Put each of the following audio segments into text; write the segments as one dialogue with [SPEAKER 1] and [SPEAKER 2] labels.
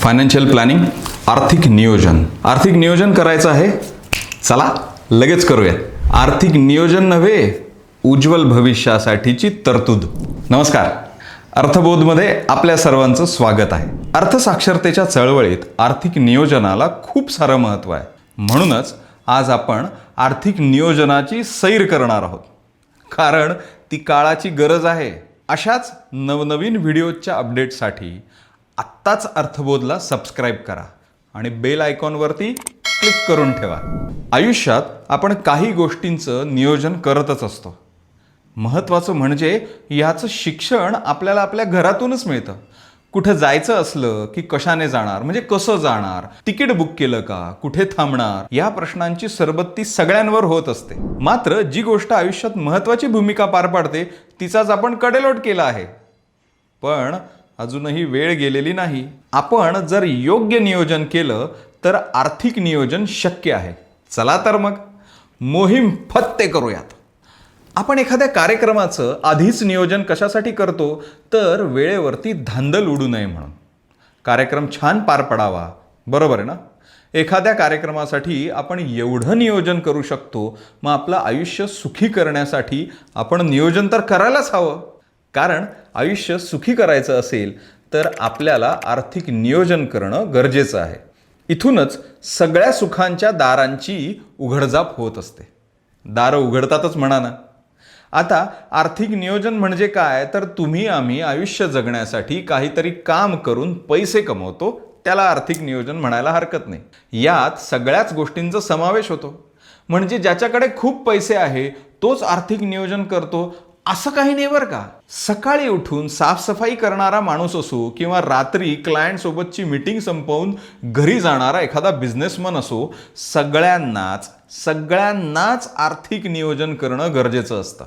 [SPEAKER 1] Financial planning आर्थिक नियोजन. आर्थिक नियोजन करायचं आहे? चला लगेच करूया. आर्थिक नियोजन नव्हे उज्ज्वल भविष्यासाठीची तरतूद. नमस्कार. अर्थबोधमध्ये आपल्या सर्वांचं स्वागत आहे. अर्थसाक्षरतेच्या चळवळीत आर्थिक नियोजनाला खूप सारं महत्त्व आहे. म्हणूनच आज आपण आर्थिक नियोजनाची सैर करणार आहोत. कारण ती काळाची गरज आहे. अशाच नवनवीन व्हिडिओच्या अपडेटसाठी आत्ताच अर्थबोधला सबस्क्राईब करा आणि बेल आयकॉनवरती क्लिक करून ठेवा. आयुष्यात आपण काही गोष्टींचं नियोजन करतच असतो. महत्त्वाचं म्हणजे याचं शिक्षण आपल्याला आपल्या घरातूनच मिळतं. कुठं जायचं असलं की कशाने जाणार म्हणजे कसं जाणार तिकीट बुक केलं का कुठे थांबणार या प्रश्नांची सरबत्ती सगळ्यांवर होत असते. मात्र जी गोष्ट आयुष्यात महत्त्वाची भूमिका पार पाडते तिचाच आपण कडेलोट केला आहे. पण अजूनही वेळ गेलेली नाही. आपण जर योग्य नियोजन केलं तर आर्थिक नियोजन शक्य आहे. चला तर मग. मोहीम फत्ते करूयात. आपण एखाद्या कार्यक्रमाचं आधीच नियोजन कशासाठी करतो तर वेळेवरती धांदल उडू नये म्हणून. कार्यक्रम छान पार पडावा. बरोबर आहे ना? एखाद्या कार्यक्रमासाठी आपण एवढं नियोजन करू शकतो मग आपलं आयुष्य सुखी करण्यासाठी आपण नियोजन तर करायलाच हवं. कारण आयुष्य सुखी करायचं असेल तर आपल्याला आर्थिक नियोजन करणं गरजेचं आहे. इथूनच सगळ्या सुखांच्या दारांची उघडझाप होत असते. दारं उघडतातच म्हणा ना. आता आर्थिक नियोजन म्हणजे काय? तर तुम्ही आम्ही आयुष्य जगण्यासाठी काहीतरी काम करून पैसे कमवतो त्याला आर्थिक नियोजन म्हणायला हरकत नाही. यात सगळ्याच गोष्टींचा समावेश होतो. म्हणजे ज्याच्याकडे खूप पैसे आहे तोच आर्थिक नियोजन करतो असं काही नाही बरं का. सकाळी उठून साफसफाई करणारा माणूस असो किंवा रात्री क्लायंट सोबतची मीटिंग संपवून घरी जाणारा एखादा बिझनेसमन असो सगळ्यांनाच सगळ्यांनाच आर्थिक नियोजन करणं गरजेचं असतं.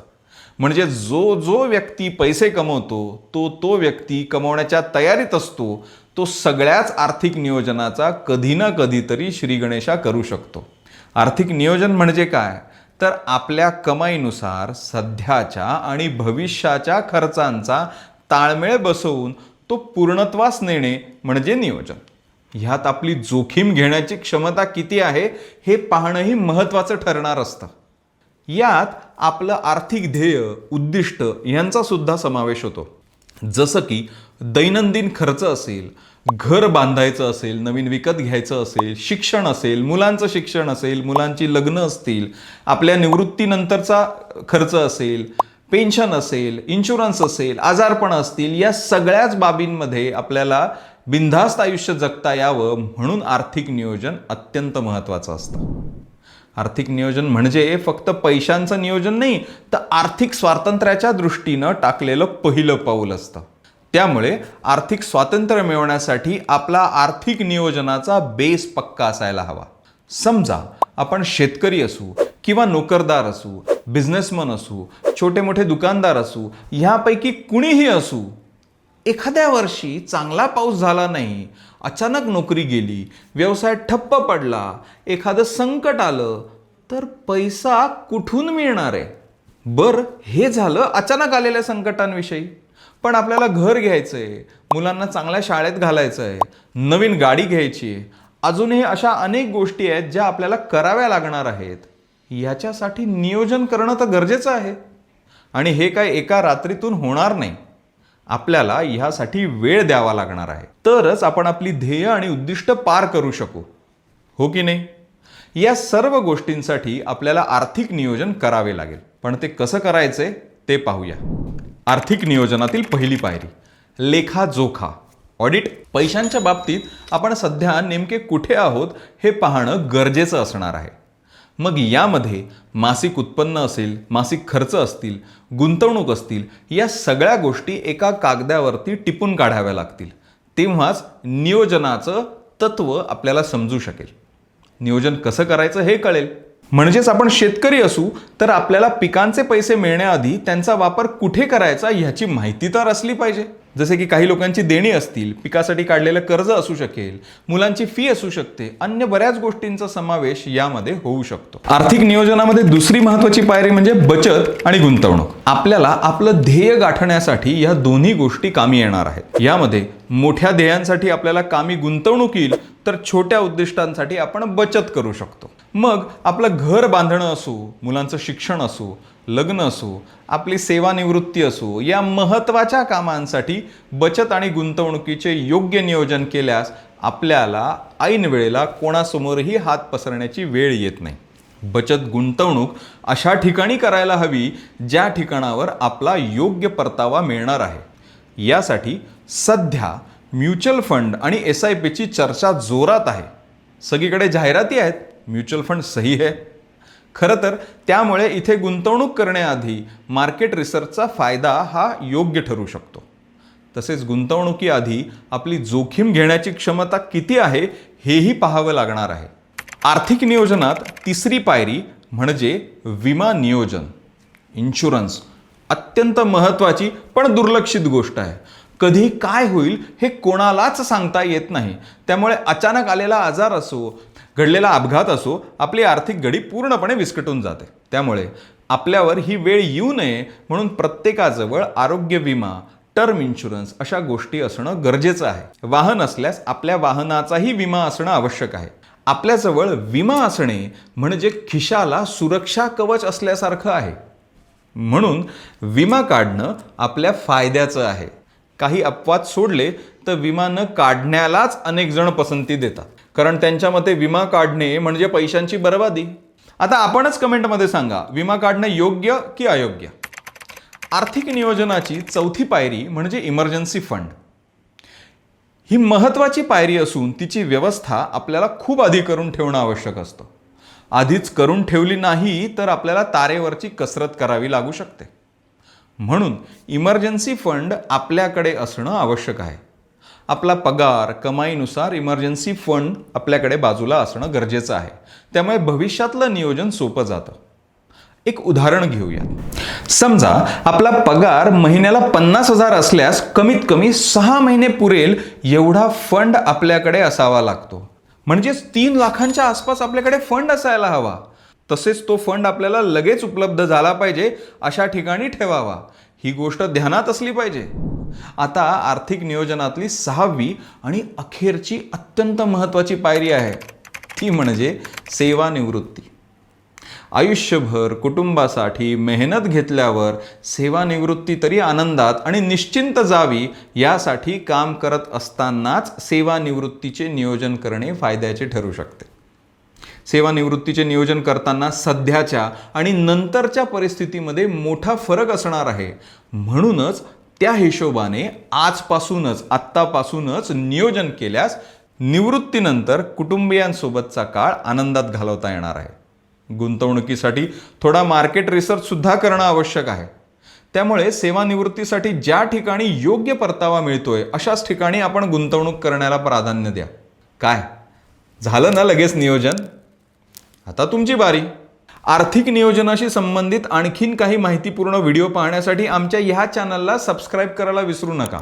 [SPEAKER 1] म्हणजे जो जो व्यक्ती पैसे कमवतो तो तो व्यक्ती कमवण्याच्या तयारीत असतो तो सगळ्याच आर्थिक नियोजनाचा कधी ना कधीतरी श्रीगणेशा करू शकतो. आर्थिक नियोजन म्हणजे काय? तर आपल्या कमाईनुसार सध्याच्या आणि भविष्याच्या खर्चांचा ताळमेळ बसवून तो पूर्णत्वास नेणे म्हणजे नियोजन. ह्यात आपली जोखीम घेण्याची क्षमता किती आहे हे पाहणंही महत्त्वाचं ठरणार असतं. यात आपलं आर्थिक ध्येय उद्दिष्ट यांचा सुद्धा समावेश होतो. जसं की दैनंदिन खर्च असेल घर बांधायचं असेल नवीन विकत घ्यायचं असेल शिक्षण असेल मुलांचं शिक्षण असेल मुलांची लग्न असतील आपल्या निवृत्तीनंतरचा खर्च असेल पेन्शन असेल इन्शुरन्स असेल आजारपण असतील या सगळ्याच बाबींमध्ये आपल्याला बिनधास्त आयुष्य जगता यावं म्हणून आर्थिक नियोजन अत्यंत महत्त्वाचं असतं. आर्थिक नियोजन म्हणजे फक्त पैशांचं नियोजन नाही तर आर्थिक स्वातंत्र्याच्या दृष्टीनं टाकलेलं पहिलं पाऊल असतं. त्यामुळे आर्थिक स्वातंत्र्य मिळवण्यासाठी आपला आर्थिक नियोजनाचा बेस पक्का असायला हवा. समजा आपण शेतकरी असू किंवा नोकरदार असू बिझनेसमन असू छोटे मोठे दुकानदार असू ह्यापैकी कुणीही असू एखाद्या वर्षी चांगला पाऊस झाला नाही अचानक नोकरी गेली व्यवसाय ठप्प पडला एखादं संकट आलं तर पैसा कुठून मिळणार आहे? बरं हे झालं अचानक आलेल्या संकटांविषयी. पण आपल्याला घर घ्यायचं आहे मुलांना चांगल्या शाळेत घालायचं आहे नवीन गाडी घ्यायची आहे अजूनही अशा अनेक गोष्टी आहेत ज्या आपल्याला कराव्या लागणार आहेत. याच्यासाठी नियोजन करणं तर गरजेचं आहे. आणि हे काय एका रात्रीतून होणार नाही. आपल्याला ह्यासाठी वेळ द्यावा लागणार आहे. तरच आपण आपली ध्येय आणि उद्दिष्ट पार करू शकू. हो की नाही? या सर्व गोष्टींसाठी आपल्याला आर्थिक नियोजन करावे लागेल. पण ते कसं करायचे ते पाहूया. आर्थिक नियोजनातील पहिली पायरी. लेखाजोखा ऑडिट पैशांच्या बाबतीत आपण सध्या नेमके कुठे आहोत हे पाहणं गरजेचं असणार आहे. मग यामध्ये मासिक उत्पन्न असेल मासिक खर्च असतील गुंतवणूक असतील या सगळ्या गोष्टी एका कागदावरती टिपून काढाव्या लागतील. तेव्हाच नियोजनाचं तत्व आपल्याला समजू शकेल. नियोजन कसं करायचं हे कळेल. म्हणजेच आपण शेतकरी असू तर आपल्याला पिकांचे पैसे मिळण्याआधी त्यांचा वापर कुठे करायचा ह्याची माहिती तर असली पाहिजे. जसे की काही लोकांची देणी असतील पिकासाठी काढलेलं कर्ज असू शकेल मुलांची फी असू शकते अन्य बऱ्याच गोष्टींचा समावेश यामध्ये होऊ शकतो. आर्थिक नियोजनामध्ये दुसरी महत्वाची पायरी म्हणजे बचत आणि गुंतवणूक. आपल्याला आपलं ध्येय गाठण्यासाठी या दोन्ही गोष्टी कामी येणार आहेत. यामध्ये मोठ्या ध्येयांसाठी आपल्याला कामी गुंतवणूक येईल तर छोट्या उद्दिष्टांसाठी आपण बचत करू शकतो. मग आपलं घर बांधणं असो मुलांचं शिक्षण असो लग्न असो आपली सेवानिवृत्ती असो या महत्त्वाच्या कामांसाठी बचत आणि गुंतवणुकीचे योग्य नियोजन केल्यास आपल्याला ऐन वेळेला कोणासमोरही हात पसरण्याची वेळ येत नाही. बचत गुंतवणूक अशा ठिकाणी करायला हवी ज्या ठिकाणावर आपला योग्य परतावा मिळणार आहे. यासाठी सध्या म्युच्युअल फंड आणि एस आय पीची चर्चा जोरात आहे. सगळीकडे जाहिराती आहेत. म्युच्युअल फंड सही आहे खरं तर त्यामुळे इथे गुंतवणूक करण्याआधी मार्केट रिसर्चचा फायदा हा योग्य ठरू शकतो. तसेच गुंतवणुकीआधी आपली जोखीम घेण्याची क्षमता किती आहे हेही पाहावं लागणार आहे. आर्थिक नियोजनात तिसरी पायरी म्हणजे विमा नियोजन. इन्शुरन्स अत्यंत महत्त्वाची पण दुर्लक्षित गोष्ट आहे. कधी काय होईल हे कोणालाच सांगता येत नाही. त्यामुळे अचानक आलेला आजार असो घडलेला अपघात असो आपली आर्थिक घडी पूर्णपणे विस्कटून जाते. त्यामुळे आपल्यावर ही वेळ येऊ नये म्हणून प्रत्येकाजवळ आरोग्य विमा टर्म इन्शुरन्स अशा गोष्टी असणं गरजेचं आहे. वाहन असल्यास आपल्या वाहनाचाही विमा असणं आवश्यक आहे. आपल्याजवळ विमा असणे म्हणजे खिशाला सुरक्षा कवच असल्यासारखं आहे. म्हणून विमा काढणं आपल्या फायद्याचं आहे. काही अपवाद सोडले तर विमा न काढण्यालाच अनेक जण पसंती देतात. कारण त्यांच्या मते विमा काढणे म्हणजे पैशांची बरबादी. आता आपणच कमेंटमध्ये सांगा विमा काढणं योग्य की अयोग्य? आर्थिक नियोजनाची चौथी पायरी म्हणजे इमर्जन्सी फंड. ही महत्त्वाची पायरी असून तिची व्यवस्था आपल्याला खूप आधी करून ठेवणं आवश्यक असतं. आधीच करून ठेवली नाही तर आपल्याला तारेवरची कसरत करावी लागू शकते. म्हणून इमर्जन्सी फंड आपल्याकडे असणं आवश्यक आहे. आपला पगार कमाईनुसार इमर्जन्सी फंड आपल्याकडे बाजूला असणं गरजेचं आहे. त्यामुळे भविष्यातलं नियोजन सोपं जातं. एक उदाहरण घेऊया समजा आपला पगार महिन्याला पन्नास हजार असल्यास कमीत कमी सहा महिने पुरेल एवढा फंड आपल्याकडे असावा लागतो. म्हणजेच तीन लाखांच्या आसपास आपल्याकडे फंड असायला हवा. तसेच तो फंड आपल्याला लगेच उपलब्ध झाला पाहिजे अशा ठिकाणी ठेवावा. ही गोष्ट ध्यानात असली पाहिजे. आता आर्थिक नियोजनातली सहावी आणि अखेरची अत्यंत महत्त्वाची पायरी आहे. ती म्हणजे सेवानिवृत्ती. आयुष्यभर कुटुंबासाठी मेहनत घेतल्यावर सेवानिवृत्ती तरी आनंदात आणि निश्चिंत जावी यासाठी काम करत असतानाच सेवानिवृत्तीचे नियोजन करणे फायद्याचे ठरू शकते. सेवानिवृत्तीचे नियोजन करताना सध्याच्या आणि नंतरच्या परिस्थितीमध्ये मोठा फरक असणार आहे. म्हणूनच त्या हिशोबाने आजपासूनच आत्तापासूनच नियोजन केल्यास निवृत्तीनंतर कुटुंबियांसोबतचा काळ आनंदात घालवता येणार आहे. गुंतवणुकीसाठी थोडा मार्केट रिसर्च सुद्धा करणं आवश्यक आहे. त्यामुळे सेवानिवृत्तीसाठी ज्या ठिकाणी योग्य परतावा मिळतोय अशाच ठिकाणी आपण गुंतवणूक करण्याला प्राधान्य द्या. काय? झालं ना लगेच नियोजन? आता तुमची बारी. आर्थिक नियोजनाशी संबंधित आणखीन काही माहितीपूर्ण व्हिडिओ पाहण्यासाठी आमच्या ह्या चॅनलला सबस्क्राईब करायला विसरू नका.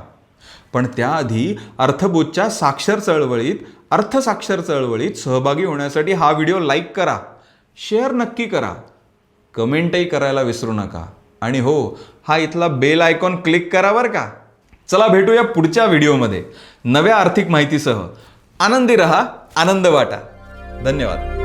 [SPEAKER 1] पण त्याआधी अर्थबोधच्या साक्षर चळवळीत अर्थसाक्षर चळवळीत सहभागी होण्यासाठी हा व्हिडिओ लाईक करा शेअर नक्की करा कमेंटही करायला विसरू नका. आणि हो हा इथला बेल आयकॉन क्लिक करा बरं का. चला भेटूया पुढच्या व्हिडिओमध्ये. नव्या आर्थिक माहितीसह. आनंदी रहा आनंद वाटा. धन्यवाद.